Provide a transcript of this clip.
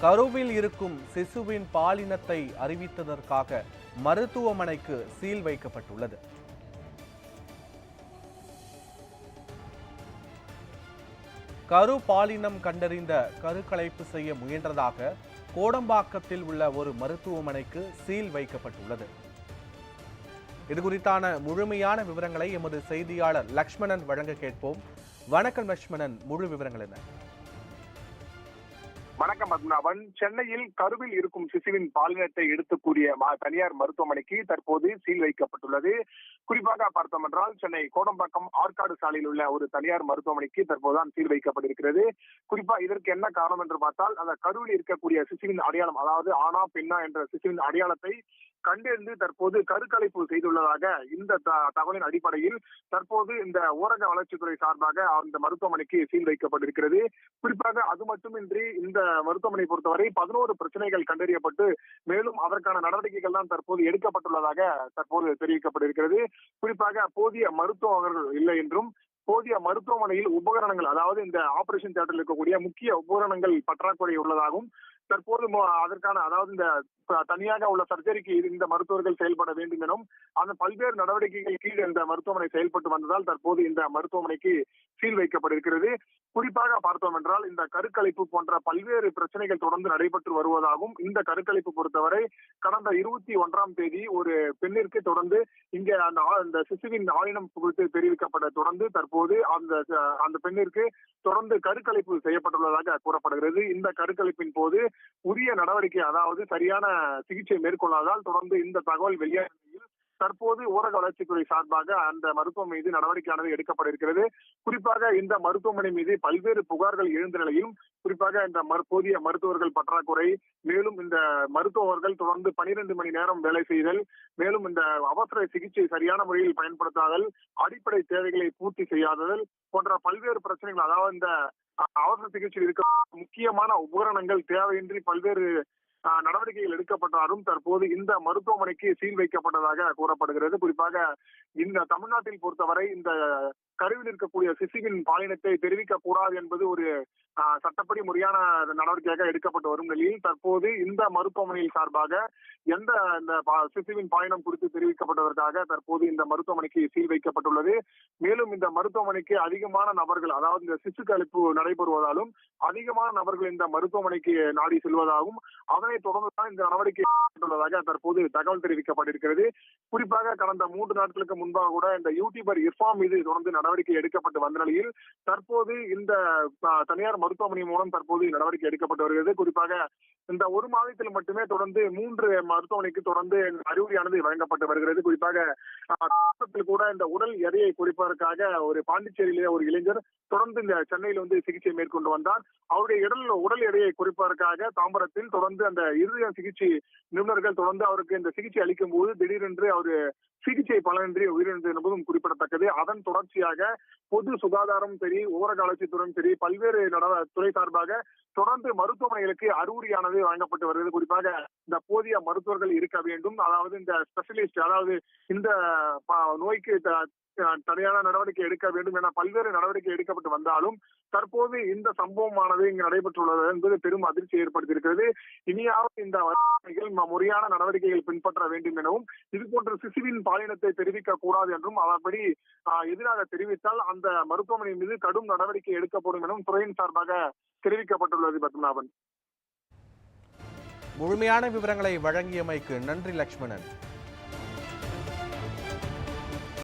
கருவில் இருக்கும் சிசுவின் பாலினத்தை அறிவித்ததற்காக மருத்துவமனைக்கு சீல் வைக்கப்பட்டுள்ளது. கரு பாலினம் கண்டறிந்த கருக்கலைப்பு செய்ய முயன்றதாக கோடம்பாக்கத்தில் உள்ள ஒரு மருத்துவமனைக்கு சீல் வைக்கப்பட்டுள்ளது. இது குறித்தான முழுமையான விவரங்களை எமது செய்தியாளர் லக்ஷ்மணன் வழங்க கேட்போம். வணக்கம் லக்ஷ்மணன் முழு விவரங்கள் என்ன? வணக்கம் பத்மநாபன் சென்னையில் கருவில் இருக்கும் சிசுவின் பாலினத்தை எடுத்து கூறிய தனியார் மருத்துவமனைக்கு தற்போது சீல் வைக்கப்பட்டுள்ளது. குறிப்பாக பார்த்தோம் என்றால் சென்னை கோடம்பாக்கம் ஆற்காடு சாலையில் உள்ள ஒரு தனியார் மருத்துவமனைக்கு தற்போதுதான் சீல் வைக்கப்பட்டிருக்கிறது. குறிப்பா இதற்கு என்ன காரணம் என்று பார்த்தால் அந்த கருவில் இருக்கக்கூடிய சிசுவின் அடையாளம் அதாவது ஆனா பெண்ணா என்ற சிசுவின் அடையாளத்தை கண்டறிந்து தற்போது கருக்கலைப்பு செய்துள்ளதாக இந்த தகவலின் அடிப்படையில் தற்போது இந்த ஊரக வளர்ச்சித்துறை சார்பாக அந்த மருத்துவமனைக்கு சீல் வைக்கப்பட்டிருக்கிறது. குறிப்பாக அது மட்டுமின்றி இந்த மருத்துவமனை பொறுத்தவரை பதினோரு பிரச்சனைகள் கண்டறியப்பட்டு மேலும் அதற்கான நடவடிக்கைகள் தான் தற்போது எடுக்கப்பட்டுள்ளதாக தற்போது தெரிவிக்கப்பட்டிருக்கிறது. குறிப்பாக போதிய மருத்துவர்கள் இல்லை என்றும் போதிய மருத்துவமனையில் உபகரணங்கள் அதாவது இந்த ஆபரேஷன் தியேட்டரில் இருக்கக்கூடிய முக்கிய உபகரணங்கள் பற்றாக்குறை உள்ளதாகவும் தற்போது அதற்கான அதாவது இந்த தனியாக உள்ள சர்ஜரிக்கு இது- இந்த மருத்துவர்கள் செயல்பட வேண்டும் எனும் அந்த பல்வேறு நடவடிக்கைகள் கீழ் இந்த மருத்துவமனை செயல்பட்டு வந்ததால் தற்போது இந்த மருத்துவமனைக்கு சீல் வைக்கப்பட்டிருக்கிறது. குறிப்பாக பார்த்தோம் என்றால் இந்த கருக்கலைப்பு போன்ற பல்வேறு பிரச்சனைகள் தொடர்ந்து நடைபெற்று வருவதாகவும் இந்த கருக்கலைப்பு பொறுத்தவரை கடந்த இருபத்தி ஒன்றாம் தேதி ஒரு பெண்ணிற்கு தொடர்ந்து இங்க அந்த ஆ- அந்த சிசுவின் ஆயினம் குறித்து தெரிவிக்கப்பட தொடர்ந்து தற்போது அந்த அந்த பெண்ணிற்கு தொடர்ந்து கருக்கலைப்பு செய்யப்பட்டுள்ளதாக கூறப்படுகிறது. இந்த கருக்கலைப்பின் போது உரிய நடவடிக்கை அதாவது சரியான சிகிச்சை மேற்கொள்ளாதால் தொடர்ந்து இந்த தகவல் வெளியாக தற்போது ஊரக வளர்ச்சித்துறை சார்பாக அந்த மருத்துவம் மீது நடவடிக்கையானது எடுக்கப்பட இருக்கிறது குறிப்பாக இந்த மருத்துவமனை மீது பல்வேறு புகார்கள் எழுந்த நிலையிலும் குறிப்பாக இந்த போதிய மருத்துவர்கள் பற்றாக்குறை மேலும் இந்த மருத்துவர்கள் தொடர்ந்து பனிரெண்டு மணி நேரம் வேலை செய்தல் மேலும் இந்த அவசர சிகிச்சை சரியான முறையில் பயன்படுத்தாதல் அடிப்படை தேவைகளை பூர்த்தி செய்யாததல் போன்ற பல்வேறு பிரச்சனைகள் அதாவது இந்த அவசர சிகிச்சையில் இருக்க முக்கியமான உபகரணங்கள் தேவையின்றி பல்வேறு நடவடிக்கைகள் எடுக்கப்பட்டாலும் தற்போது இந்த மருத்துவமனைக்கு சீல் வைக்கப்பட்டதாக கூறப்படுகிறது. குறிப்பாக இந்த தமிழ்நாட்டில் பொறுத்தவரை இந்த கருவில் இருக்கக்கூடிய சிசுவின் பாலினத்தை தெரிவிக்க கூடாது என்பது ஒரு சட்டப்படி முறையான நடவடிக்கையாக எடுக்கப்பட்டு வரும் நிலையில் தற்போது இந்த மருத்துவமனையில் சார்பாக எந்த இந்த சிசுவின் பாலினம் குறித்து தெரிவிக்கப்பட்டதற்காக தற்போது இந்த மருத்துவமனைக்கு சீல் வைக்கப்பட்டுள்ளது. மேலும் இந்த மருத்துவமனைக்கு அதிகமான நபர்கள் அதாவது இந்த சிசு கழிப்பு நடைபெறுவதாலும் அதிகமான நபர்கள் இந்த மருத்துவமனைக்கு நாடி செல்வதாகவும் அதனை அதனை தொடர்ந்துதான் இந்த நடவடிக்கை எடுக்கப்பட்டுள்ளதாக தற்போது தகவல் தெரிவிக்கப்பட்டிருக்கிறது. குறிப்பாக கடந்த மூன்று நாட்களுக்கு முன்பாக கூட இந்த யூடியூபர் இர்ஃபாம் மீது தொடர்ந்து நடவடிக்கை எடுக்கப்பட்டு வந்த நிலையில் தற்போது இந்த தனியார் மருத்துவமனை மூலம் தற்போது நடவடிக்கை எடுக்கப்பட்டு வருகிறது. குறிப்பாக இந்த ஒரு மாதத்தில் மட்டுமே தொடர்ந்து மூன்று மருத்துவமனைக்கு தொடர்ந்து அறிவுரையானது வழங்கப்பட்டு வருகிறது. குறிப்பாக கூட இந்த உடல் எடையை குறைப்பதற்காக ஒரு பாண்டிச்சேரியிலே ஒரு இளைஞர் தொடர்ந்து இந்த சென்னையில் வந்து சிகிச்சை மேற்கொண்டு வந்தார். அவருடைய உடல் உடல் எடையை குறைப்பதற்காக தாம்பரத்தில் தொடர்ந்து அந்த இருதய சிகிச்சை நிபுணர்கள் தொடர்ந்து அவருக்கு இந்த சிகிச்சை அளிக்கும் போது திடீரென்று அவர் சிகிச்சை பலனின்றி உயிரிழந்தது என்பதும் குறிப்பிடத்தக்கது. அதன் தொடர்ச்சியாக பொது சுகாதாரம் சரி ஊரக வளர்ச்சித்துறையும் சரி பல்வேறு துறை சார்பாக தொடர்ந்து மருத்துவமனைகளுக்கு அறிகுறியானது வழங்கப்பட்டு வருகிறது. குறிப்பாக இந்த போதிய மருத்துவர்கள் இருக்க வேண்டும். அதாவது இந்த ஸ்பெஷலிஸ்ட் அதாவது இந்த நோய்க்கு தடையான நடவடிக்கை எடுக்க வேண்டும் என பல்வேறு நடவடிக்கை எடுக்கப்பட்டு வந்தாலும் தற்போது இந்த சம்பவமானது இங்கு நடைபெற்றுள்ளது என்பது பெரும் அதிர்ச்சி ஏற்படுத்தியிருக்கிறது. இனி இனியாவது இந்த முறையான நடவடிக்கைகள் பின்பற்ற வேண்டும் எனவும் இது போன்ற சிசுவின் பாலினத்தை தெரிவிக்க கூடாது என்றும் அதன்படி எதிராக தெரிவித்தால் அந்த மருத்துவமனை மீது கடும் நடவடிக்கை எடுக்கப்படும் எனவும் துறையின் சார்பாக தெரிவிக்கப்பட்டுள்ளது பத்மநாபன். முழுமையான விவரங்களை வழங்கியமைக்கு நன்றி லக்ஷ்மணன்.